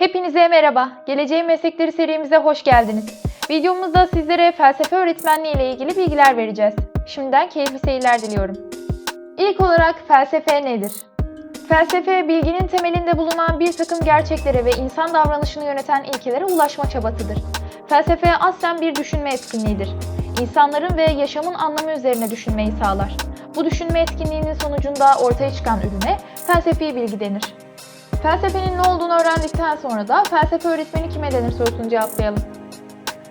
Hepinize merhaba. Geleceğin Meslekleri serimize hoş geldiniz. Videomuzda sizlere felsefe öğretmenliği ile ilgili bilgiler vereceğiz. Şimdiden keyifli seyirler diliyorum. İlk olarak felsefe nedir? Felsefe, bilginin temelinde bulunan bir takım gerçeklere ve insan davranışını yöneten ilkelere ulaşma çabatıdır. Felsefe aslen bir düşünme etkinliğidir. İnsanların ve yaşamın anlamı üzerine düşünmeyi sağlar. Bu düşünme etkinliğinin sonucunda ortaya çıkan ürüne felsefi bilgi denir. Felsefenin ne olduğunu öğrendikten sonra da felsefe öğretmeni kime denir sorusunu cevaplayalım.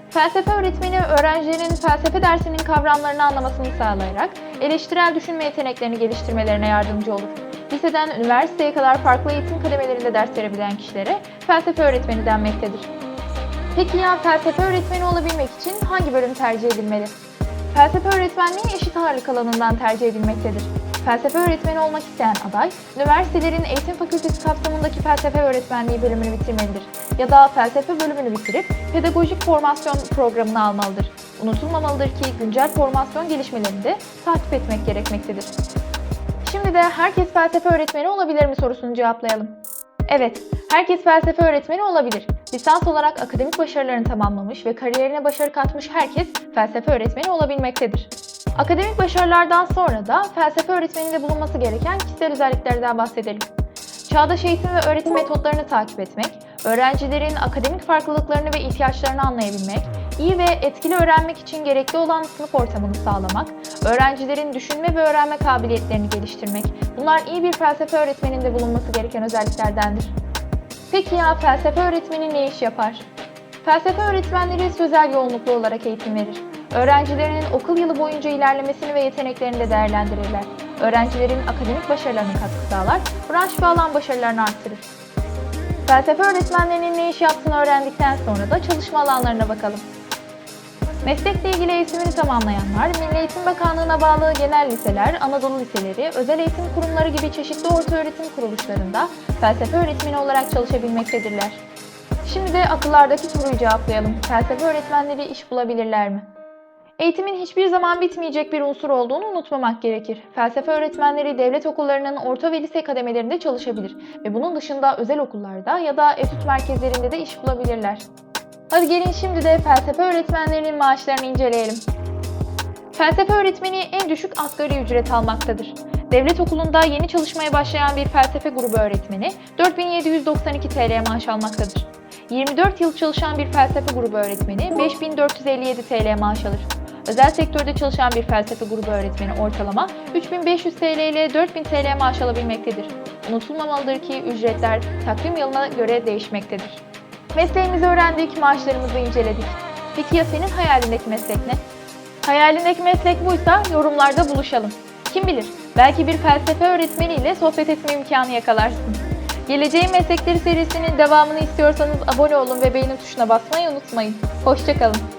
Felsefe öğretmeni öğrencilerin felsefe dersinin kavramlarını anlamasını sağlayarak eleştirel düşünme yeteneklerini geliştirmelerine yardımcı olur. Liseden üniversiteye kadar farklı eğitim kademelerinde ders verebilen kişilere felsefe öğretmeni denmektedir. Peki ya felsefe öğretmeni olabilmek için hangi bölüm tercih edilmeli? Felsefe öğretmenliği eşit ağırlık alanından tercih edilmektedir. Felsefe öğretmeni olmak isteyen aday, üniversitelerin eğitim fakültesi kapsamındaki felsefe öğretmenliği bölümünü bitirmelidir. Ya da felsefe bölümünü bitirip pedagojik formasyon programını almalıdır. Unutulmamalıdır ki güncel formasyon gelişmelerini de takip etmek gerekmektedir. Şimdi de herkes felsefe öğretmeni olabilir mi sorusunu cevaplayalım. Evet, herkes felsefe öğretmeni olabilir. Lisans olarak akademik başarılarını tamamlamış ve kariyerine başarı katmış herkes felsefe öğretmeni olabilmektedir. Akademik başarılardan sonra da felsefe öğretmeninde bulunması gereken kişisel özelliklerden bahsedelim. Çağdaş eğitim ve öğretim metotlarını takip etmek, öğrencilerin akademik farklılıklarını ve ihtiyaçlarını anlayabilmek, iyi ve etkili öğrenmek için gerekli olan sınıf ortamını sağlamak, öğrencilerin düşünme ve öğrenme kabiliyetlerini geliştirmek, bunlar iyi bir felsefe öğretmeninde bulunması gereken özelliklerdendir. Peki ya felsefe öğretmeni ne iş yapar? Felsefe öğretmenleri sözel yoğunluklu olarak eğitim verir. Öğrencilerin okul yılı boyunca ilerlemesini ve yeteneklerini de değerlendirirler. Öğrencilerin akademik başarılarına katkı sağlar, branş ve alan başarılarını arttırır. Felsefe öğretmenlerinin ne iş yaptığını öğrendikten sonra da çalışma alanlarına bakalım. Meslekle ilgili eğitimini tamamlayanlar, Milli Eğitim Bakanlığı'na bağlı genel liseler, Anadolu liseleri, özel eğitim kurumları gibi çeşitli orta öğretim kuruluşlarında felsefe öğretmeni olarak çalışabilmektedirler. Şimdi de akıllardaki soruyu cevaplayalım. Felsefe öğretmenleri iş bulabilirler mi? Eğitimin hiçbir zaman bitmeyecek bir unsur olduğunu unutmamak gerekir. Felsefe öğretmenleri devlet okullarının orta ve lise kademelerinde çalışabilir ve bunun dışında özel okullarda ya da etüt merkezlerinde de iş bulabilirler. Hadi gelin şimdi de felsefe öğretmenlerinin maaşlarını inceleyelim. Felsefe öğretmeni en düşük asgari ücret almaktadır. Devlet okulunda yeni çalışmaya başlayan bir felsefe grubu öğretmeni 4792 TL maaş almaktadır. 24 yıl çalışan bir felsefe grubu öğretmeni 5457 TL maaş alır. Özel sektörde çalışan bir felsefe grubu öğretmeni ortalama 3500 TL ile 4000 TL maaş alabilmektedir. Unutulmamalıdır ki ücretler takvim yılına göre değişmektedir. Mesleğimizi öğrendik, maaşlarımızı inceledik. Peki ya senin hayalindeki meslek ne? Hayalindeki meslek buysa yorumlarda buluşalım. Kim bilir, belki bir felsefe öğretmeniyle sohbet etme imkanı yakalarsın. Geleceğin Meslekleri serisinin devamını istiyorsanız abone olun ve beğeni tuşuna basmayı unutmayın. Hoşçakalın.